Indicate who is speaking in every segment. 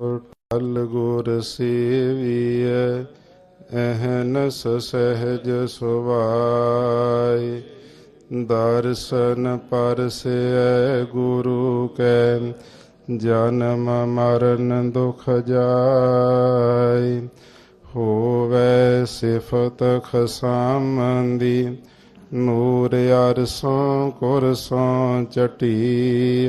Speaker 1: ਫਲ ਗੁਰ ਸੇਵੀਐ ਅਹਨਸ ਸਹਿਜ ਸੁਭਾਈ ਦਰਸ਼ਨ ਪਰਸੈ ਗੁਰੂ ਕੈ, ਜਨਮ ਮਰਨ ਦੁਖ ਜਾਈ ਹੋਵੇ ਸਿਫਤ ਖਸਾਮੰਦੀ, ਨੂਰ ਅਰਸੋਂ ਕੁਰਸੋਂ ਚਟੀ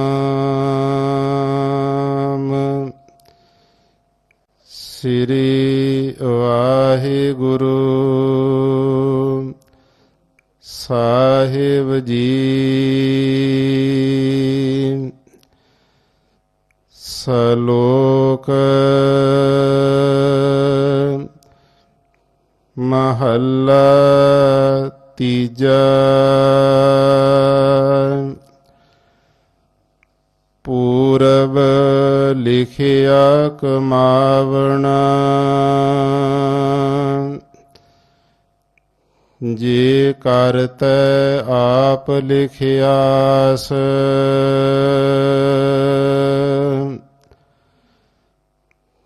Speaker 1: ਸ੍ਰੀ ਵਾਹਿਗੁਰੂ। ਸਾਹਿਬ ਜੀ। ਸਲੋਕ ਮਹੱਲਾ ਤੀਜਾ। ਪੂਰਬ ਲਿਖਿਆ ਕਮਾਵਣਾ ਜੇ ਕਰਤੈ ਆਪ ਲਿਖਿਆਸ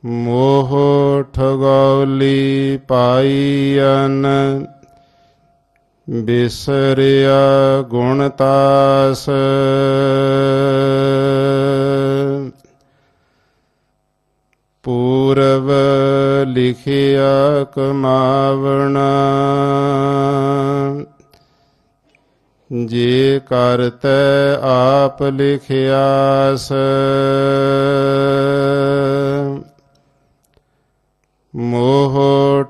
Speaker 1: ਮੋਹ ਠਗੌਲੀ ਪਾਈਨ ਬਿਸਰਿਆ ਗੁਣ ਤਾਸ। ਪੂਰਵ ਲਿਖਿਆ ਕਮਾਵਣਾ ਜੇ ਕਰਤੈ ਆਪ ਲਿਖਿਆਸ ਮੋਹ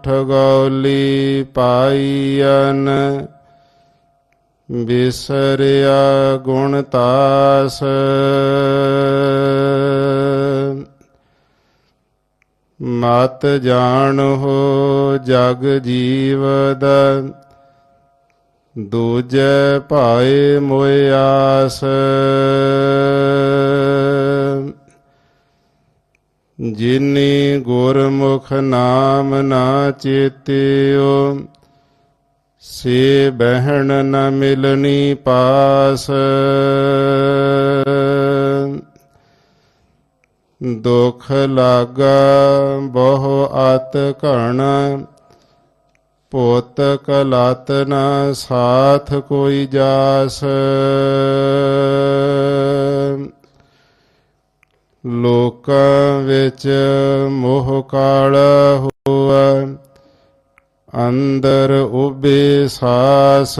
Speaker 1: ਠਗੌਲੀ ਪਾਈਨ ਬਿਸਰਿਆ ਗੁਣ ਤਾਸ ਮਤ ਜਾਣੋ ਜਗ ਜੀਵਦ ਦੂਜੈ ਭਾਏ ਮੋਇ ਆਸ। ਜਿਨੀ ਗੁਰਮੁਖ ਨਾਮ ਨਾ ਚੇਤਿਓ, ਸੇ ਬਹਿਣ ਨ ਮਿਲਣੀ ਪਾਸ। ਦੁਖ ਲਾਗਾ ਬਹੁ ਆਤ ਘਣ, ਪੋਤ ਕਲਤ ਨ ਸਾਥ ਕੋਈ ਜਾਸ। ਲੋਕਾਂ ਵਿੱਚ ਮੋਹ ਕਾਲ ਹੋਆ, ਅੰਦਰ ਉਬੇ ਸਾਸ।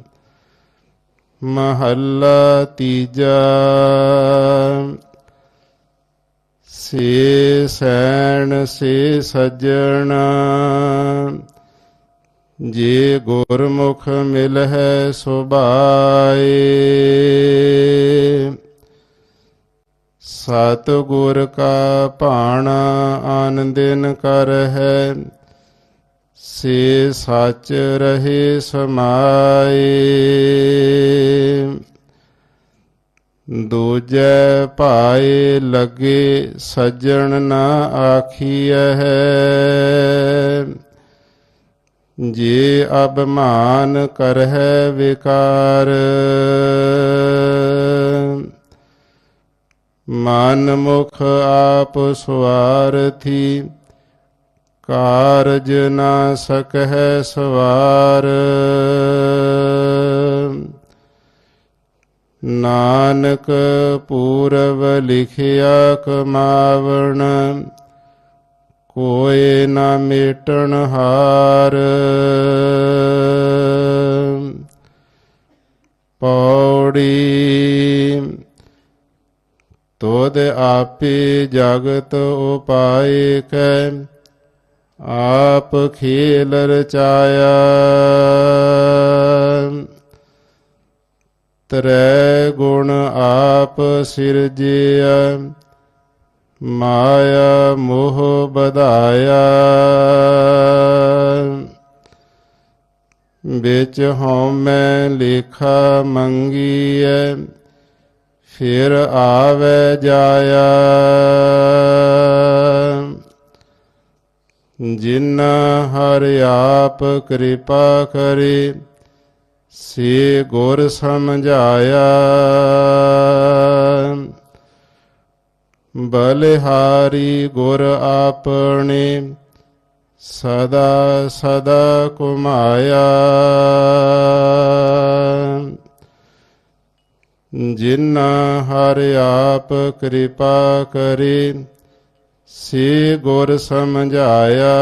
Speaker 1: ਮਹੱਲਾ ਤੀਜਾ। ਸੇ ਸੈਣ ਸੇ ਸਜਣ, ਜੇ ਗੁਰਮੁਖ ਮਿਲਹਿ ਸੁਭਾਏ। ਸਤ ਗੁਰ ਕਾ ਭਾਣਾ ਆਨੰਦਿਨ ਕਰਹਿ ਸੇ ਸਚ ਰਹੇ ਸਮਾਏ। ਦੂਜੈ ਭਾਏ ਲੱਗੇ ਸੱਜਣ ਨਾ ਆਖੀਐ। ਜੇ ਅਭਮਾਨ ਕਰਹਿ ਵਿਕਾਰ। ਮਨ ਮੁਖ ਆਪ ਸਵਾਰਥੀ ਕਾਰਜ ਨਾ ਸਕਹਿ ਸਵਾਰ। ਨਾਨਕ ਪੂਰਵ ਲਿਖਿਆ ਕਮਾਵਣ, ਕੋਏ ਨਾ ਮੇਟਣ ਹਾਰ। ਪੌੜੀ ਤੋਦ ਆਪੇ ਜਗਤ ਉਪਾਏ ਕੈ ਆਪ ਖੇਲ ਰਚਾਇਆ ਤਰੈ ਗੁਣ ਆਪ ਸਿਰਜਿਆ ਮਾਇਆ ਮੋਹ ਬਧਾਇਆ ਵਿੱਚ ਹਉਮੈ ਲੇਖਾ ਮੰਗੀਐ, ਫਿਰ ਆਵੇ ਜਾਇਆ। ਜਿਨ ਹਰਿ ਆਪ ਕਿਰਪਾ ਕਰੇ, ਸੇ ਗੁਰ ਸਮਝਾਇਆ। ਬਲਿਹਾਰੀ ਗੁਰ ਆਪਣੇ ਸਦਾ ਸਦਾ ਕੁਮਾਇਆ ਜਿਨ ਹਰਿ ਆਪ ਕਿਰਪਾ ਕਰੇ ਸੇ ਗੁਰ ਸਮਝਾਇਆ।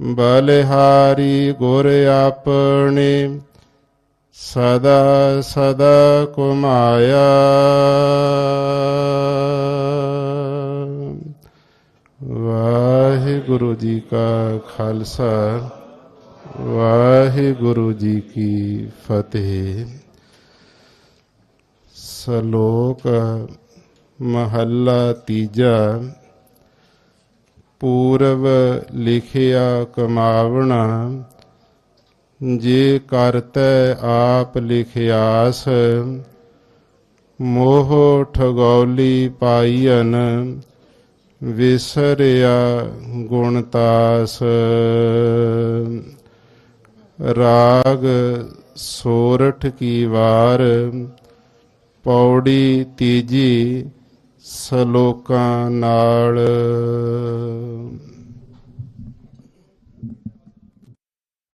Speaker 1: ਬਲਿਹਾਰੀ ਗੁਰ ਆਪਣੇ ਸਦਾ ਸਦਾ ਕੁਮਾਇਆ ਵਾਹਿਗੁਰੂ ਜੀ ਕਾ ਖਾਲਸਾ, ਵਾਹਿਗੁਰੂ ਜੀ ਕੀ ਫਤਿਹ। ਸ਼ਲੋਕ ਮਹੱਲਾ ਤੀਜਾ। ਪੂਰਵ ਲਿਖਿਆ ਕਮਾਵਣਾ, ਜੇ ਕਰਤੈ ਆਪ ਲਿਖਿਆਸ, ਮੋਹ ਠਗੌਲੀ ਪਾਈਨ ਵਿਸਰਿਆ ਗੁਣਤਾਸ। ਰਾਗ ਸੋਰਠ ਕੀ ਵਾਰ, ਪੌੜੀ ਤੀਜੀ ਸਲੋਕਾਂ ਨਾਲ